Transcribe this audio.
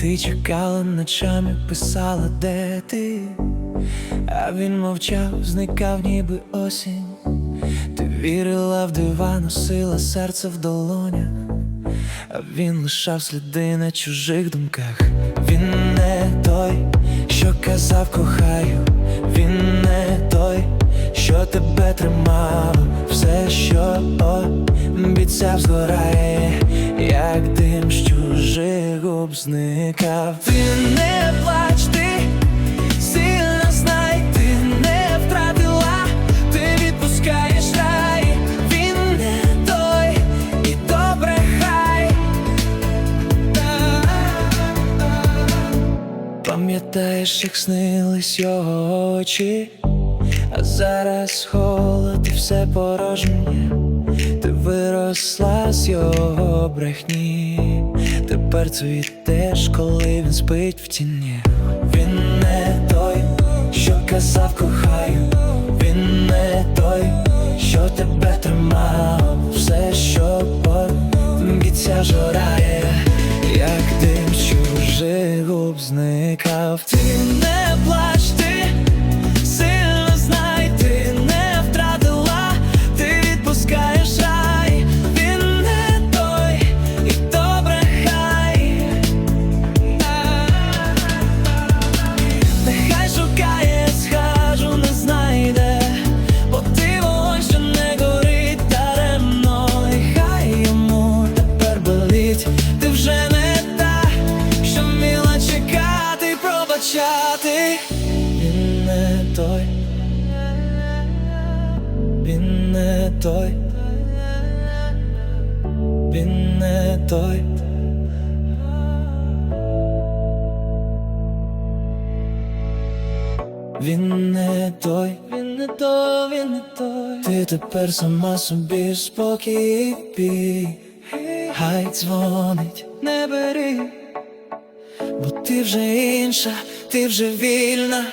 Ти чекала ночами, писала, де ти, а він мовчав, зникав, ніби осінь. Ти вірила в дива, носила серце в долонях, він лишав сліди на чужих думках. Він не той, що казав кохаю, він не той, що тебе тримав, все, що обіцяв, згорає, як дим з чужих губ зникав. Ти не плач, Пам'ятаєш, як снились його очі, а зараз холод і все порожнє. Ти виросла з його брехні, тепер цвітеш, коли він спить в тіні. Він не той, що казав кохаю, він не той, що тебе тримав, все, що обіцяв, жорає, як зникав. Ти не плач, пробачати. Він не той, він не той, він не той. Він не той, він не той, він не той. Ти тепер сама собі спокій бій. Хай дзвонить, не бери, ти вже інша, ти вже вільна.